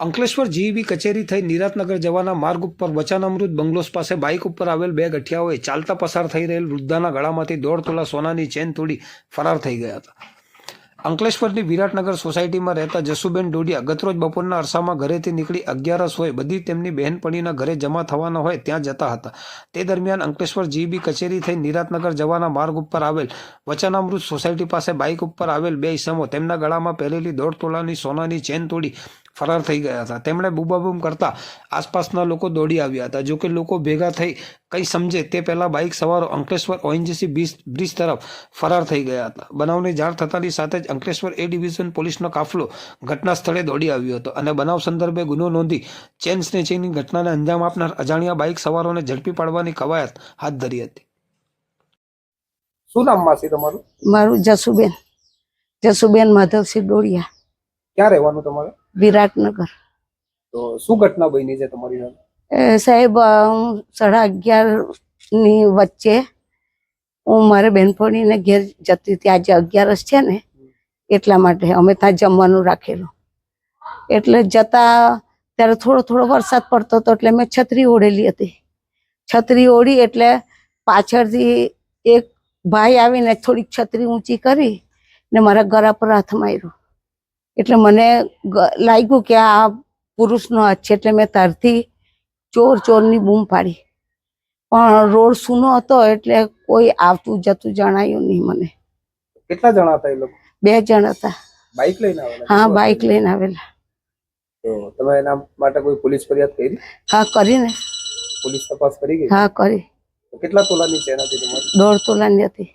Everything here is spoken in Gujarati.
અંકલેશ્વર જીઈબી કચેરી થઈ નિરાતનગર જવાના માર્ગ ઉપર વચનામૃત બંગલોસ પાસે બાઇક ઉપર આવેલ બે ગઠિયાઓએ ચાલતા પસાર થઈ રહેલ વૃદ્ધાના ગળામાંથી દોઢ તોલા સોનાની ચેન તોડી ફરાર થઈ ગયા હતા. અંકલેશ્વરની વિરાટનગર સોસાયટીમાં રહેતા જસુબેન ડોડિયા ગતરોજ બપોરના અરસામાં ઘરેથી નીકળી અગિયારસ હોય, બધી તેમની બહેનપણીના ઘરે જમા થવાના હોય ત્યાં જતા હતા. તે દરમિયાન અંકલેશ્વર જીબી કચેરી થઈ નિરાતનગર જવાના માર્ગ ઉપર આવેલ વચનામૃત સોસાયટી પાસે બાઇક ઉપર આવેલ બે ઇસમો તેમના ગળામાં પહેરેલી દોઢ તોલાની સોનાની ચેન તોડી ફરાર થઈ ગયા હતા. તેમણે બૂબાબૂમ કરતા આસપાસના લોકો દોડી આવ્યા હતા. જોકે લોકો ભેગા થઈ કંઈ સમજે તે પહેલા બાઇક સવારો અંકલેશ્વર ઓએનજીસી બ્રિજ તરફ ફરાર થઈ ગયા હતા. બનાવની જાણ થતાની સાથે જ અંકલેશ્વર એ ડિવિઝન પોલીસનો કાફલો ઘટના સ્થળે દોડી આવ્યો હતો અને બનાવ સંદર્ભે ગુનો નોંધી ચેન સ્નેચિંગની ઘટનાને અંજામ આપનાર અજાણ્યા બાઇક સવારોને ઝડપી પાડવાની કવાયત હાથ ધરી હતી. શું નામ માસી તમારું? મારું જસુબેન. જસુબેન માધવસિંહ ડોડિયા ક્યાં રહેવાનું તમારે? વિરાટનગર. તો શું ઘટના બની છે તમારી સાહેબ હું સાડા અગિયારની વચ્ચે હું મારે બહેનપણીને ઘેર જતી હતી. આજે અગિયારસ છે ને એટલા માટે અમે ત્યાં જમવાનું રાખેલું. એટલે જતા ત્યારે થોડો થોડો વરસાદ પડતો હતો એટલે મેં છત્રી ઓઢેલી હતી. છત્રી ઓઢી એટલે પાછળથી એક ભાઈ આવીને થોડીક છત્રી ઊંચી કરી ને મારા ગળા પર હાથ માર્યો. એટલે મને લાગ્યું કે આ પુરુષનો હાથ છે એટલે મેં તારથી ચોર ચોરની બૂમ પાડી. પણ રોડ સૂનો હતો એટલે કોઈ આવતું જતું જણાયું નહીં મને. કેટલા જણા હતા એ લોકો? બે જણ હતા. બાઇક લઈને આવેલા? હા બાઇક લઈને આવેલા. તો તમે એના માટે કોઈ પોલીસ ફરિયાદ કરી? હા કરીને. પોલીસ તપાસ કરી ગઈ? હા કરી. કેટલા તોલાની છે એનાથી તમારી? દોઢ તોલાની હતી.